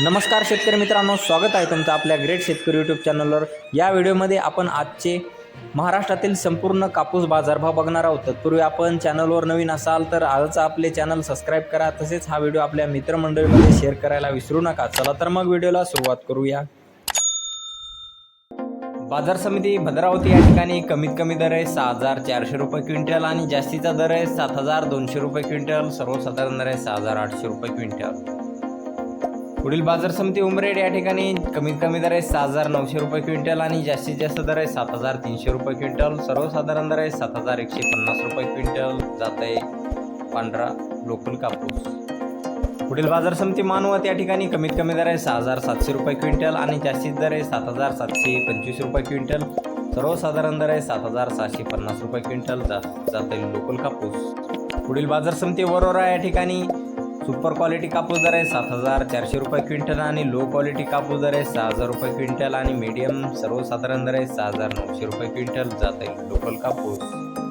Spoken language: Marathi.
नमस्कार शेतकरी मित्रांनो स्वागत आहे तुमचं आपल्या ग्रेट शेतकरी यूट्यूब चॅनलवर या व्हिडिओमध्ये आपण आजचे महाराष्ट्रातील संपूर्ण कापूस बाजारभाव बघणार आहोत. तत्पूर्वी आपण चॅनलवर नवीन असाल तर आजच आपले चॅनल सबस्क्राईब करा. तसेच हा व्हिडिओ आपल्या मित्रमंडळीमध्ये शेअर करायला विसरू नका. चला तर मग व्हिडिओला सुरुवात करूया. बाजार समिती भद्रावती या ठिकाणी कमीत कमी दर आहे सहा हजार चारशे रुपये क्विंटल आणि जास्तीचा दर आहे सात हजार दोनशे रुपये क्विंटल. सर्वसाधारण दर आहे सहा हजार आठशे रुपये क्विंटल. पुढील बाजार समिती उमरेड या ठिकाणी कमीत कमी दर आहे सहा हजार नऊशे रुपये क्विंटल आणि जास्तीत जास्त दर आहे सात हजार तीनशे रुपये क्विंटल. सर्वसाधारण दर आहे सात हजार एकशे पन्नास रुपये क्विंटल. जात आहे पांढरा लोकल कापूस. पुढील बाजार समिती मानवत या ठिकाणी कमीत कमी दर आहे सहा हजार सातशे रुपये क्विंटल आणि जास्तीत दर आहे सात हजार सातशे पंचवीस रुपये क्विंटल. सर्वसाधारण दर आहे सात हजार सहाशे पन्नास रुपये क्विंटल. जात जात आहे लोकल कापूस. पुढील बाजार समिती वरोरा या ठिकाणी सुपर क्वालिटी कापूस दर आहे सात हजार चारशे रुपये क्विंटल आणि लो क्वालिटी कापूस दर आहे सहा हजार रुपये क्विंटल आणि मीडियम सर्वसाधारण दर आहे सहा हजार नऊशे रुपये क्विंटल जात आहे लोकल कापूस.